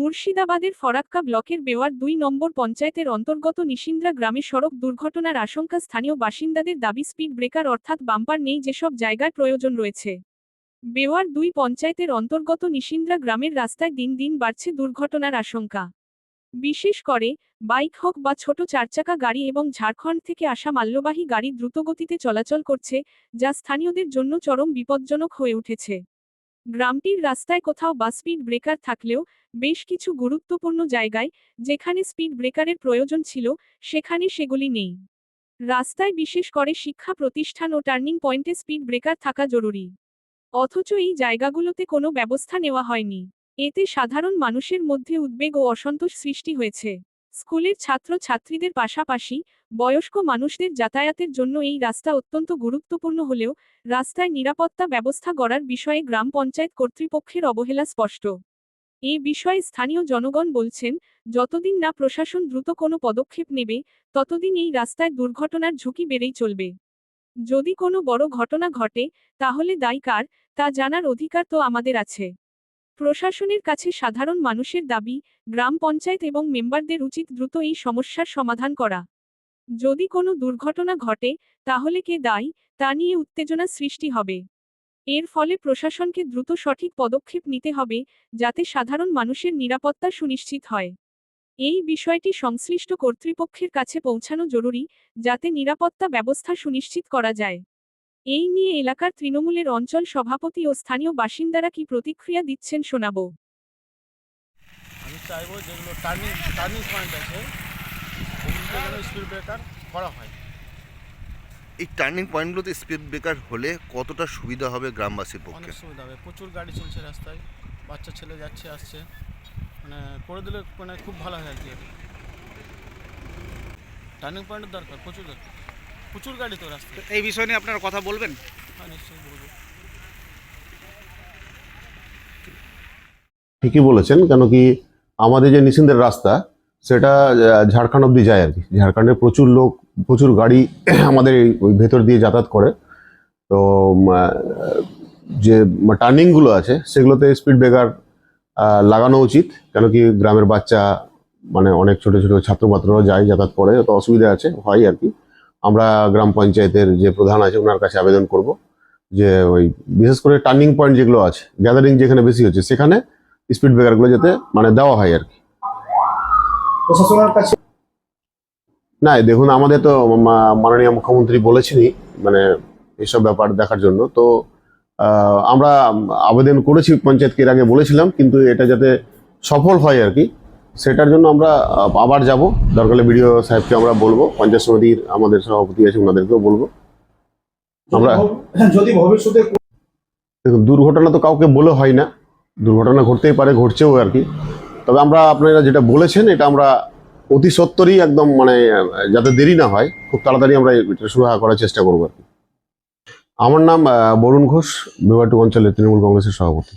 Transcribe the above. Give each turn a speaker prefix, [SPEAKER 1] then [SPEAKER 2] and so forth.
[SPEAKER 1] মুর্শিদাবাদের ফরাক্কা ব্লকের বেওয়ার দুই নম্বর পঞ্চায়েতের অন্তর্গত নিশিন্দ্রা গ্রামে সড়ক দুর্ঘটনার আশঙ্কা স্থানীয় বাসিন্দাদের দাবি, স্পিড ব্রেকার অর্থাৎ বাম্পার নেই, যেসব জায়গায় প্রয়োজন রয়েছে। বেওয়ার দুই পঞ্চায়েতের অন্তর্গত নিশিন্দ্রা গ্রামের রাস্তায় দিন দিন বাড়ছে দুর্ঘটনার আশঙ্কা। বিশেষ করে, বাইক হোক বা ছোট চারচাকা গাড়ি এবং ঝাড়খণ্ড থেকে আসা মাল্যবাহী গাড়ি দ্রুতগতিতে চলাচল করছে, যা স্থানীয়দের জন্য চরম বিপজ্জনক হয়ে উঠেছে। গ্রামটির রাস্তায় কোথাও বা স্পিড ব্রেকার থাকলেও বেশ কিছু গুরুত্বপূর্ণ জায়গায় যেখানে স্পিড ব্রেকারের প্রয়োজন ছিল, সেখানে সেগুলি নেই। রাস্তায় বিশেষ করে শিক্ষা প্রতিষ্ঠান ও টার্নিং পয়েন্টে স্পিড ব্রেকার থাকা জরুরি। অথচ এই জায়গাগুলোতে কোনো ব্যবস্থা নেওয়া হয়নি। এতে সাধারণ মানুষের মধ্যে উদ্বেগ ও অসন্তোষ সৃষ্টি হয়েছে। স্কুলের ছাত্র ছাত্রীদের পাশাপাশি বয়স্ক মানুষদের যাতায়াতের জন্য এই রাস্তা অত্যন্ত গুরুত্বপূর্ণ হলেও রাস্তায় নিরাপত্তা ব্যবস্থা গড়ার বিষয়ে গ্রাম পঞ্চায়েত কর্তৃপক্ষের অবহেলা স্পষ্ট। এ বিষয়ে স্থানীয় জনগণ বলছেন, যতদিন না প্রশাসন দ্রুত কোনো পদক্ষেপ নেবে, ততদিন এই রাস্তায় দুর্ঘটনার ঝুঁকি বেড়েই চলবে। যদি কোনো বড় ঘটনা ঘটে, তাহলে দায়ী কার, তা জানার অধিকার তো আমাদের আছে। প্রশাসনের কাছে সাধারণ মানুষের দাবি, গ্রাম পঞ্চায়েত এবং মেম্বারদের উচিত দ্রুত এই সমস্যার সমাধান করা। যদি কোনো দুর্ঘটনা ঘটে, তাহলে কে দায়ী, তা নিয়ে উত্তেজনা সৃষ্টি হবে। এর ফলে প্রশাসনকে দ্রুত সঠিক পদক্ষেপ নিতে হবে, যাতে সাধারণ মানুষের নিরাপত্তা সুনিশ্চিত হয়। এই বিষয়টি সংশ্লিষ্ট কর্তৃপক্ষের কাছে পৌঁছানো জরুরি, যাতে নিরাপত্তা ব্যবস্থা সুনিশ্চিত করা যায়। এই নিয়ে এলাকার তৃণমূলের অঞ্চল সভাপতি ও স্থানীয় বাসিন্দারা কি প্রতিক্রিয়া দিচ্ছেন শোনাবো।
[SPEAKER 2] আমি চাইব যেগুলো টার্নিং টার্নিং পয়েন্ট আছে স্পিড ব্রেকার করা হয়।
[SPEAKER 3] এই টার্নিং পয়েন্টগুলোতে স্পিড ব্রেকার হলে কতটা সুবিধা হবে গ্রামবাসীর পক্ষে?
[SPEAKER 2] অনেক সুবিধা হবে। প্রচুর গাড়ি চলছে রাস্তায় বাচ্চা ছেলে যাচ্ছে আসছে। মানে করে দিলে মানে খুব ভালো হয় আর কি। টার্নিং পয়েন্টের দরকার প্রচুর দরকার। প্রচুর গাড়ি তো রাস্তায়
[SPEAKER 4] এই বিষয় নিয়ে আপনারা কথা বলবেন?
[SPEAKER 2] হ্যাঁ নিশ্চয়ই বলব।
[SPEAKER 5] ঠিকই বলেছেন কেন কি আমাদের যে নিসিন্দের রাস্তা সেটা ঝাড়খণ্ড অব্দি যায় আর কি। ঝাড়খণ্ডের প্রচুর লোক প্রচুর গাড়ি আমাদের ওই ভেতর দিয়ে যাতায়াত করে। তো যে টার্নিংগুলো আছে সেগুলোতে স্পিড ব্রেকার লাগানো উচিত। কেন কি গ্রামের বাচ্চা মানে অনেক ছোট ছোট ছাত্র ছাত্ররা যায় যাতায়াত করে। তো অসুবিধা আছে হয় আর কি। আমরা গ্রাম পঞ্চায়েতের যে প্রধান আছে ওনার কাছে আবেদন করব যে ওই বিশেষ করে টার্নিং পয়েন্ট যেগুলো আছে গ্যাদারিং যেখানে বেশি হচ্ছে সেখানে স্পিড ব্রেকারগুলো যাতে মানে দেওয়া হয় আর কি।
[SPEAKER 6] প্রশাসনের কাছে
[SPEAKER 5] না দেখুন আমাদের তো মা- মাননীয় মুখ্যমন্ত্রী বলেছেনই মানে এসব ব্যাপার দেখার জন্য। তো আমরা আবেদন করেছি পঞ্চায়েতকে এর আগে বলেছিলাম কিন্তু এটা যাতে সফল হয় আর কি সেটার জন্য আমরা আবার যাব। দরকারে বিডিও সাহেবকে আমরা বলব পঞ্চায়েত সমিতির আমাদের সভাপতি আছে ওনাদেরকেও বলব। আমরা
[SPEAKER 6] যদি ভবিষ্যতে
[SPEAKER 5] দেখুন দুর্ঘটনা তো কাউকে বলে হয় না। দুর্ঘটনা ঘটতেই পারে ঘটছেও আর কি। তবে আমরা আপনারা যেটা বলেছেন এটা আমরা অতি সত্তরই একদম মানে যাতে দেরি না হয় খুব তাড়াতাড়ি আমরা এটা সুরাহা করার চেষ্টা করব আর কি। আমার নাম বরুণ ঘোষ বিভাটু অঞ্চলের তৃণমূল কংগ্রেসের সভাপতি।